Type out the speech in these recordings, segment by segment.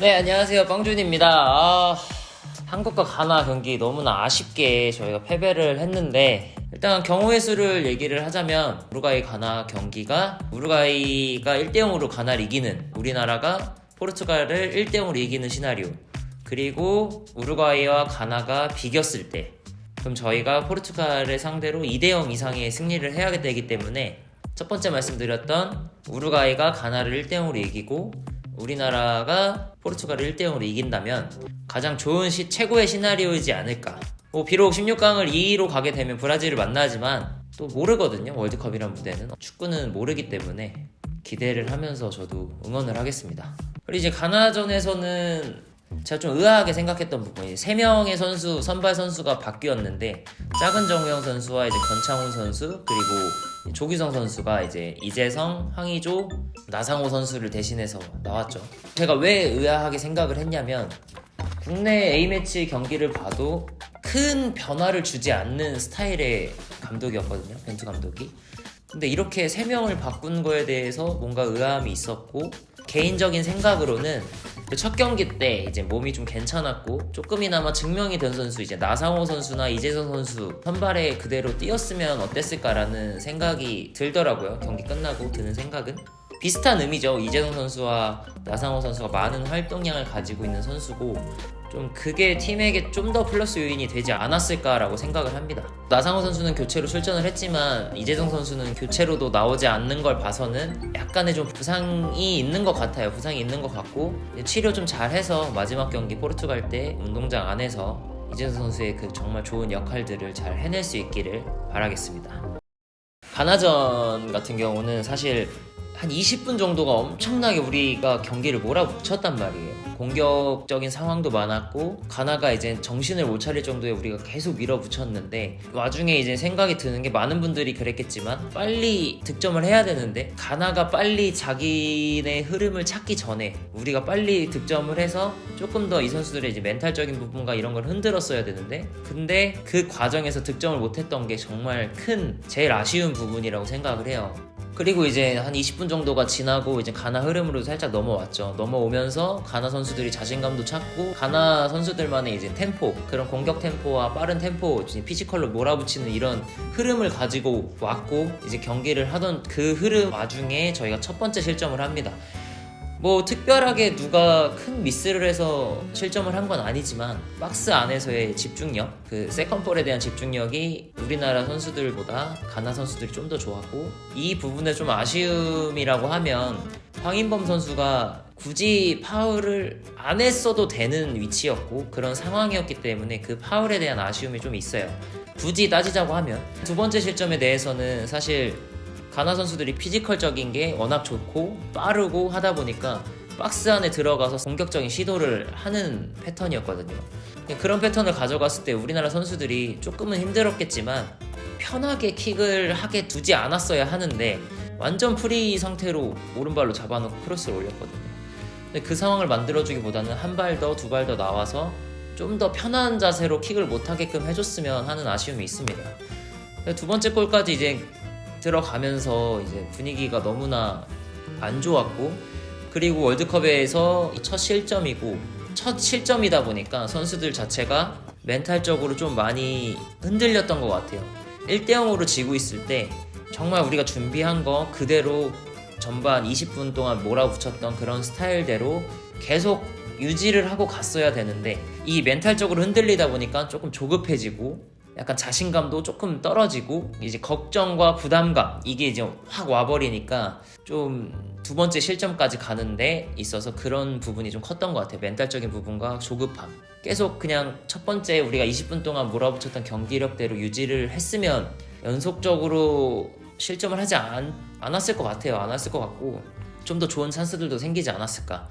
네, 안녕하세요. 빵준입니다. 아, 한국과 가나 경기 너무나 아쉽게 저희가 패배를 했는데, 일단 경우의 수를 얘기를 하자면, 우루과이 가나 경기가, 우루과이가 1대 0으로 가나를 이기는, 우리나라가 포르투갈을 1대 0으로 이기는 시나리오. 그리고 우루과이와 가나가 비겼을 때, 그럼 저희가 포르투갈을 상대로 2대 0 이상의 승리를 해야 되기 때문에, 첫 번째 말씀드렸던 우루과이가 가나를 1대 0으로 이기고 우리나라가 포르투갈을 1대0으로 이긴다면 가장 좋은 시, 최고의 시나리오이지 않을까. 뭐 비록 16강을 2위로 가게 되면 브라질을 만나지만 또 모르거든요. 월드컵이란 무대는 축구는 모르기 때문에 기대를 하면서 저도 응원을 하겠습니다. 그리고 이제 가나전에서는 제가 좀 의아하게 생각했던 부분이 세 명의 선수 선발 선수가 바뀌었는데 작은 정우영 선수와 이제 권창훈 선수 그리고 조기성 선수가 이제 이재성, 황의조, 나상호 선수를 대신해서 나왔죠. 제가 왜 의아하게 생각을 했냐면 국내 A매치 경기를 봐도 큰 변화를 주지 않는 스타일의 감독이었거든요. 벤투 감독이. 근데 이렇게 세 명을 바꾼 거에 대해서 뭔가 의아함이 있었고 개인적인 생각으로는 그 첫 경기 때 이제 몸이 좀 괜찮았고 조금이나마 증명이 된 선수 이제 나상호 선수나 이재성 선수 선발에 그대로 뛰었으면 어땠을까라는 생각이 들더라고요. 경기 끝나고 드는 생각은 비슷한 의미죠. 이재성 선수와 나상호 선수가 많은 활동량을 가지고 있는 선수고 좀 그게 팀에게 좀 더 플러스 요인이 되지 않았을까라고 생각을 합니다. 나상호 선수는 교체로 출전을 했지만 이재성 선수는 교체로도 나오지 않는 걸 봐서는 약간의 좀 부상이 있는 것 같아요. 부상이 있는 것 같고 치료 좀 잘해서 마지막 경기 포르투갈 때 운동장 안에서 이재성 선수의 그 정말 좋은 역할들을 잘 해낼 수 있기를 바라겠습니다. 가나전 같은 경우는 사실 한 20분 정도가 엄청나게 우리가 경기를 몰아붙였단 말이에요. 공격적인 상황도 많았고 가나가 이제 정신을 못 차릴 정도에 우리가 계속 밀어붙였는데 와중에 이제 생각이 드는 게 많은 분들이 그랬겠지만 빨리 득점을 해야 되는데 가나가 빨리 자기네 흐름을 찾기 전에 우리가 빨리 득점을 해서 조금 더 이 선수들의 이제 멘탈적인 부분과 이런 걸 흔들었어야 되는데 근데 그 과정에서 득점을 못했던 게 정말 큰 제일 아쉬운 부분이라고 생각을 해요. 그리고 이제 한 20분 정도가 지나고 이제 가나 흐름으로 살짝 넘어왔죠. 넘어오면서 가나 선수들이 자신감도 찾고 가나 선수들만의 이제 템포 그런 공격 템포와 빠른 템포 피지컬로 몰아붙이는 이런 흐름을 가지고 왔고 이제 경기를 하던 그 흐름 와중에 저희가 첫 번째 실점을 합니다. 뭐 특별하게 누가 큰 미스를 해서 실점을 한 건 아니지만 박스 안에서의 집중력, 그 세컨볼에 대한 집중력이 우리나라 선수들보다 가나 선수들이 좀 더 좋았고 이 부분에 좀 아쉬움이라고 하면 황인범 선수가 굳이 파울을 안 했어도 되는 위치였고 그런 상황이었기 때문에 그 파울에 대한 아쉬움이 좀 있어요. 굳이 따지자고 하면 두 번째 실점에 대해서는 사실 가나 선수들이 피지컬적인 게 워낙 좋고 빠르고 하다 보니까 박스 안에 들어가서 공격적인 시도를 하는 패턴이었거든요. 그런 패턴을 가져갔을 때 우리나라 선수들이 조금은 힘들었겠지만 편하게 킥을 하게 두지 않았어야 하는데 완전 프리 상태로 오른발로 잡아놓고 크로스를 올렸거든요. 그 상황을 만들어주기보다는 한 발 더, 두 발 더 나와서 좀 더 편한 자세로 킥을 못하게끔 해줬으면 하는 아쉬움이 있습니다. 두 번째 골까지 이제 들어가면서 이제 분위기가 너무나 안 좋았고 그리고 월드컵에서 첫 실점이고 첫 실점이다 보니까 선수들 자체가 멘탈적으로 좀 많이 흔들렸던 것 같아요. 1대 0으로 지고 있을 때 정말 우리가 준비한 거 그대로 전반 20분 동안 몰아붙였던 그런 스타일대로 계속 유지를 하고 갔어야 되는데 이 멘탈적으로 흔들리다 보니까 조금 조급해지고 약간 자신감도 조금 떨어지고 이제 걱정과 부담감 이게 이제 확 와버리니까 좀 두 번째 실점까지 가는데 있어서 그런 부분이 좀 컸던 것 같아요. 멘탈적인 부분과 조급함. 계속 그냥 첫 번째 우리가 20분 동안 몰아붙였던 경기력대로 유지를 했으면 연속적으로 실점을 하지 않, 않았을 것 같아요. 안 했을 것 같고 좀 더 좋은 찬스들도 생기지 않았을까.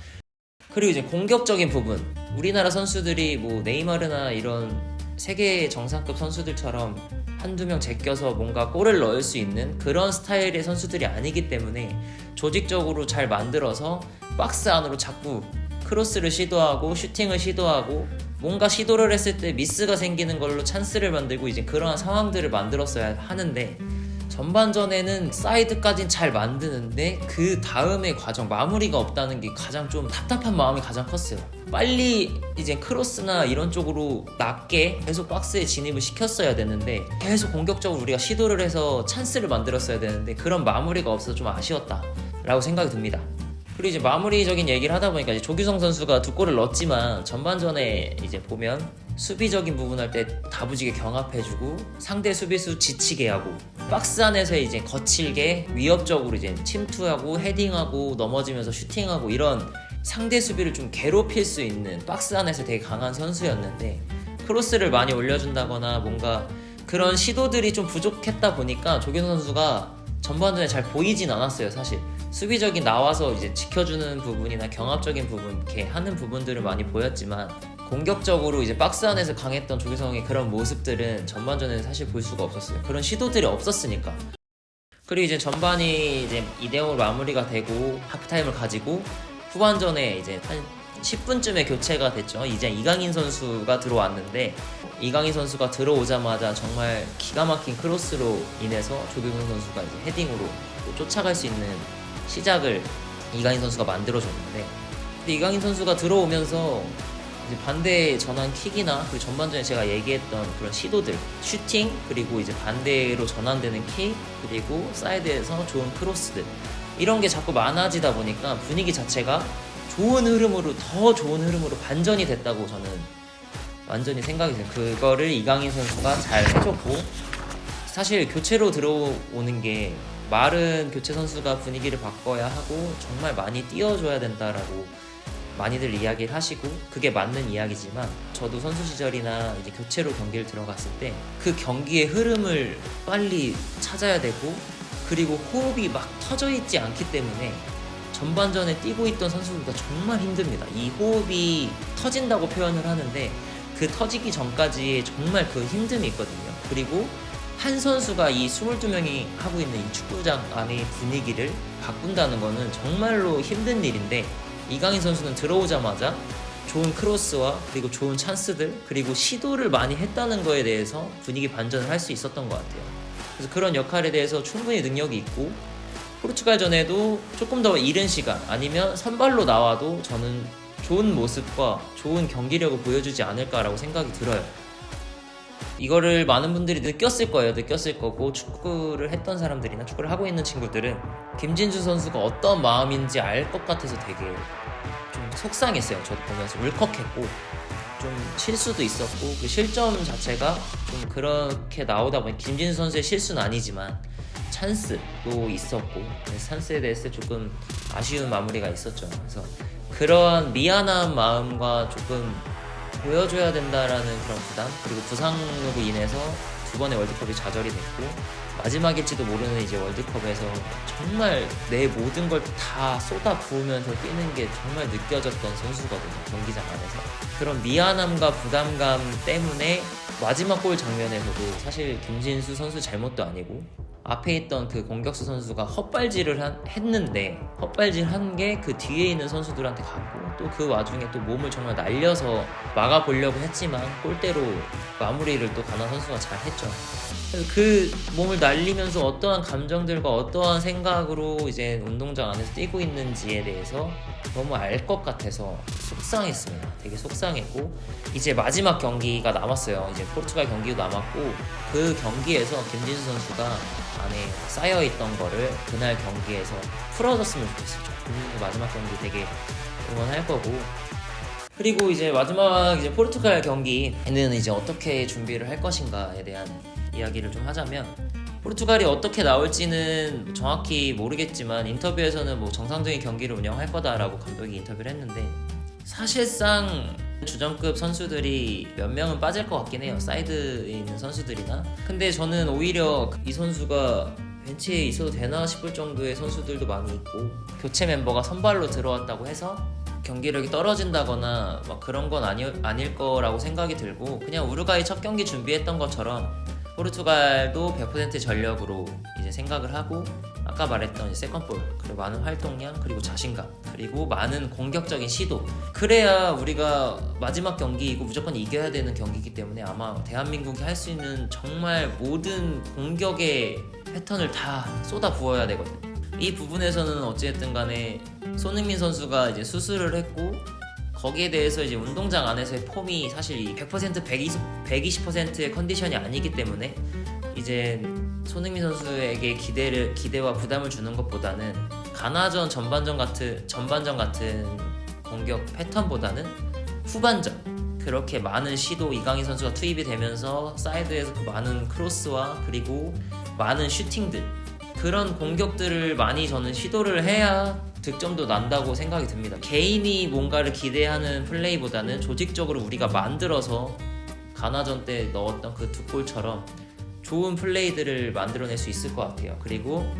그리고 이제 공격적인 부분. 우리나라 선수들이 뭐 네이마르나 이런 세계 정상급 선수들처럼 한두 명 제껴서 뭔가 골을 넣을 수 있는 그런 스타일의 선수들이 아니기 때문에 조직적으로 잘 만들어서 박스 안으로 자꾸 크로스를 시도하고 슈팅을 시도하고 뭔가 시도를 했을 때 미스가 생기는 걸로 찬스를 만들고 이제 그러한 상황들을 만들었어야 하는데 전반전에는 사이드까진 잘 만드는데 그 다음의 과정 마무리가 없다는 게 가장 좀 답답한 마음이 가장 컸어요. 빨리 이제 크로스나 이런 쪽으로 낮게 계속 박스에 진입을 시켰어야 되는데 계속 공격적으로 우리가 시도를 해서 찬스를 만들었어야 되는데 그런 마무리가 없어서 좀 아쉬웠다라고 생각이 듭니다. 그리고 이제 마무리적인 얘기를 하다 보니까 이제 조규성 선수가 두 골을 넣었지만 전반전에 이제 보면 수비적인 부분 할 때 다부지게 경합해주고 상대 수비수 지치게 하고 박스 안에서 이제 거칠게 위협적으로 이제 침투하고 헤딩하고 넘어지면서 슈팅하고 이런 상대 수비를 좀 괴롭힐 수 있는 박스 안에서 되게 강한 선수였는데 크로스를 많이 올려준다거나 뭔가 그런 시도들이 좀 부족했다 보니까 조규성 선수가 전반전에 잘 보이진 않았어요 사실. 수비적인 나와서 이제 지켜주는 부분이나 경합적인 부분 이렇게 하는 부분들을 많이 보였지만 공격적으로 이제 박스 안에서 강했던 조규성의 그런 모습들은 전반전에는 사실 볼 수가 없었어요. 그런 시도들이 없었으니까. 그리고 이제 전반이 이제 2대 0으로 마무리가 되고 하프타임을 가지고 후반전에 이제 한 10분쯤에 교체가 됐죠. 이제 이강인 선수가 들어왔는데 이강인 선수가 들어오자마자 정말 기가 막힌 크로스로 인해서 조규성 선수가 이제 헤딩으로 또 쫓아갈 수 있는 시작을 이강인 선수가 만들어줬는데 근데 이강인 선수가 들어오면서 이제 반대 전환 킥이나 그리고 전반전에 제가 얘기했던 그런 시도들 슈팅 그리고 이제 반대로 전환되는 킥 그리고 사이드에서 좋은 크로스들 이런 게 자꾸 많아지다 보니까 분위기 자체가 좋은 흐름으로 더 좋은 흐름으로 반전이 됐다고 저는 완전히 생각이 들어요. 그거를 이강인 선수가 잘 해줬고 사실 교체로 들어오는 게 말은 교체 선수가 분위기를 바꿔야 하고 정말 많이 뛰어줘야 된다라고 많이들 이야기를 하시고 그게 맞는 이야기지만 저도 선수 시절이나 이제 교체로 경기를 들어갔을 때 그 경기의 흐름을 빨리 찾아야 되고 그리고 호흡이 막 터져 있지 않기 때문에 전반전에 뛰고 있던 선수들과 정말 힘듭니다. 이 호흡이 터진다고 표현을 하는데 그 터지기 전까지 정말 그 힘듦이 있거든요. 그리고 한 선수가 이 22명이 하고 있는 이 축구장 안의 분위기를 바꾼다는 거는 정말로 힘든 일인데 이강인 선수는 들어오자마자 좋은 크로스와 그리고 좋은 찬스들 그리고 시도를 많이 했다는 거에 대해서 분위기 반전을 할 수 있었던 것 같아요. 그래서 그런 역할에 대해서 충분히 능력이 있고 포르투갈전에도 조금 더 이른 시간 아니면 선발로 나와도 저는 좋은 모습과 좋은 경기력을 보여주지 않을까라고 생각이 들어요. 이거를 많은 분들이 느꼈을 거예요. 느꼈을 거고 축구를 했던 사람들이나 축구를 하고 있는 친구들은 김진수 선수가 어떤 마음인지 알 것 같아서 되게 좀 속상했어요. 저도 보면서 울컥했고 좀 실수도 있었고 그 실점 자체가 좀 그렇게 나오다 보니 김진수 선수의 실수는 아니지만 찬스도 있었고 찬스에 대해서 조금 아쉬운 마무리가 있었죠. 그래서 그런 미안한 마음과 조금 보여줘야 된다라는 그런 부담 그리고 부상으로 인해서 두 번의 월드컵이 좌절이 됐고 마지막일지도 모르는 이제 월드컵에서 정말 내 모든 걸 다 쏟아 부으면서 뛰는 게 정말 느껴졌던 선수거든요 경기장 안에서. 그런 미안함과 부담감 때문에 마지막 골 장면에서도 사실 김진수 선수 잘못도 아니고 앞에 있던 그 공격수 선수가 헛발질을 한- 했는데 헛발질 한 게 그 뒤에 있는 선수들한테 갔고 또 그 와중에 또 몸을 정말 날려서 막아보려고 했지만 골대로 마무리를 또 가나 선수가 잘 했죠. 그 몸을 날리면서 어떠한 감정들과 어떠한 생각으로 이제 운동장 안에서 뛰고 있는지에 대해서 너무 알 것 같아서 속상했습니다. 되게 속상했고 이제 마지막 경기가 남았어요. 이제 포르투갈 경기도 남았고 그 경기에서 김진수 선수가 안에 쌓여 있던 거를 그날 경기에서 풀어줬으면 좋겠어요. 김진수 마지막 경기 되게 응원할 거고 그리고 이제 마지막 이제 포르투갈 경기에는 이제 어떻게 준비를 할 것인가에 대한 이야기를 좀 하자면 포르투갈이 어떻게 나올지는 뭐 정확히 모르겠지만 인터뷰에서는 뭐 정상적인 경기를 운영할 거다라고 감독이 인터뷰를 했는데 사실상 주전급 선수들이 몇 명은 빠질 것 같긴 해요. 사이드에 있는 선수들이나. 근데 저는 오히려 이 선수가 벤치에 있어도 되나 싶을 정도의 선수들도 많이 있고 교체 멤버가 선발로 들어왔다고 해서 경기력이 떨어진다거나 막 그런 건 아니, 아닐 거라고 생각이 들고 그냥 우루과이 첫 경기 준비했던 것처럼 포르투갈도 100% 전력으로 이제 생각을 하고 아까 말했던 세컨볼 그리고 많은 활동량 그리고 자신감 그리고 많은 공격적인 시도 그래야 우리가 마지막 경기이고 무조건 이겨야 되는 경기이기 때문에 아마 대한민국이 할 수 있는 정말 모든 공격의 패턴을 다 쏟아 부어야 되거든요. 이 부분에서는 어찌됐든 간에 손흥민 선수가 이제 수술을 했고 거기에 대해서 이제 운동장 안에서의 폼이 사실 이100% 120, 120%의 컨디션이 아니기 때문에 이제 손흥민 선수에게 기대를 기대와 부담을 주는 것보다는 가나전 전반전 같은 전반전 같은 공격 패턴보다는 후반전 그렇게 많은 시도 이강인 선수가 투입이 되면서 사이드에서 그 많은 크로스와 그리고 많은 슈팅들 그런 공격들을 많이 저는 시도를 해야 득점도 난다고 생각이 듭니다. 개인이 뭔가를 기대하는 플레이보다는 조직적으로 우리가 만들어서 가나전 때 넣었던 그 두 골처럼 좋은 플레이들을 만들어낼 수 있을 것 같아요. 그리고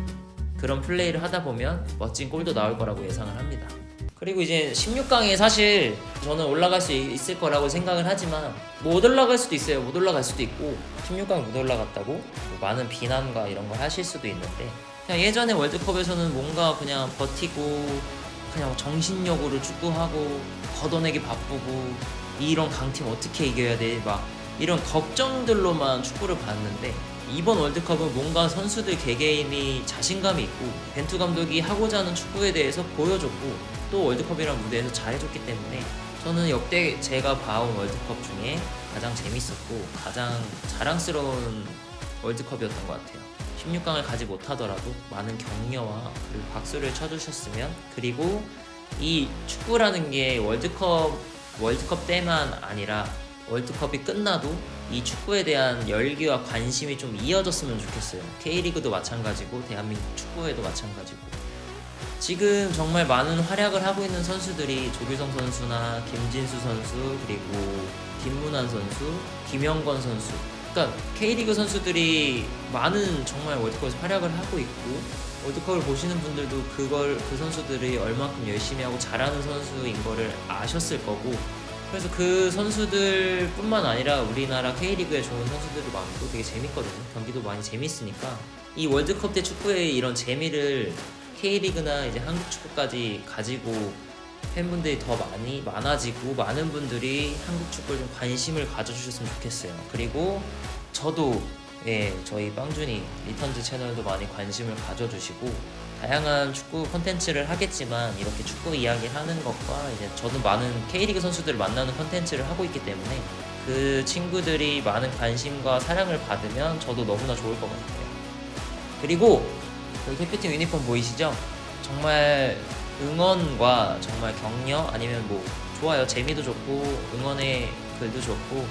그런 플레이를 하다 보면 멋진 골도 나올 거라고 예상을 합니다. 그리고 이제 16강에 사실 저는 올라갈 수 있을 거라고 생각을 하지만 못 올라갈 수도 있어요. 못 올라갈 수도 있고 16강 못 올라갔다고 뭐 많은 비난과 이런 걸 하실 수도 있는데 그냥 예전에 월드컵에서는 뭔가 그냥 버티고 그냥 정신력으로 축구하고 걷어내기 바쁘고 이런 강팀 어떻게 이겨야 돼? 막 이런 걱정들로만 축구를 봤는데 이번 월드컵은 뭔가 선수들 개개인이 자신감이 있고 벤투 감독이 하고자 하는 축구에 대해서 보여줬고 또 월드컵이란 무대에서 잘해줬기 때문에 저는 역대 제가 봐온 월드컵 중에 가장 재밌었고 가장 자랑스러운 월드컵이었던 것 같아요. 16강을 가지 못하더라도 많은 격려와 그리고 박수를 쳐주셨으면 그리고 이 축구라는 게 월드컵 월드컵 때만 아니라 월드컵이 끝나도 이 축구에 대한 열기와 관심이 좀 이어졌으면 좋겠어요. K리그도 마찬가지고 대한민국 축구에도 마찬가지고 지금 정말 많은 활약을 하고 있는 선수들이 조규성 선수나 김진수 선수 그리고 김문환 선수, 김영건 선수 그러니까 K리그 선수들이 많은 정말 월드컵에서 활약을 하고 있고 월드컵을 보시는 분들도 그걸 그 선수들이 얼마큼 열심히 하고 잘하는 선수인 거를 아셨을 거고 그래서 그 선수들뿐만 아니라 우리나라 K리그에 좋은 선수들도 많고 되게 재밌거든요. 경기도 많이 재밌으니까 이 월드컵 때 축구의 이런 재미를 K리그나 이제 한국 축구까지 가지고 팬분들이 더 많이 많아지고 많은 분들이 한국 축구에 좀 관심을 가져주셨으면 좋겠어요. 그리고 저도 예 저희 빵준이 리턴즈 채널도 많이 관심을 가져주시고 다양한 축구 콘텐츠를 하겠지만 이렇게 축구 이야기를 하는 것과 이제 저도 많은 K리그 선수들을 만나는 콘텐츠를 하고 있기 때문에 그 친구들이 많은 관심과 사랑을 받으면 저도 너무나 좋을 것 같아요. 그리고 여기 대표팀 유니폼 보이시죠? 정말 응원과 정말 격려 아니면 뭐 좋아요 재미도 좋고 응원의 글도 좋고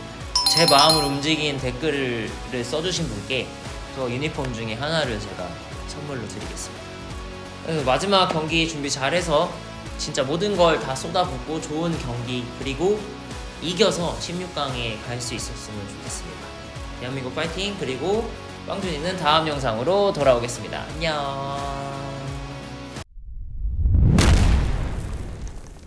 제 마음을 움직인 댓글을 써주신 분께 저 유니폼 중에 하나를 제가 선물로 드리겠습니다. 그래서 마지막 경기 준비 잘해서 진짜 모든 걸 다 쏟아붓고 좋은 경기 그리고 이겨서 16강에 갈 수 있었으면 좋겠습니다. 대한민국 파이팅 그리고 빵준이는 다음 영상으로 돌아오겠습니다. 안녕.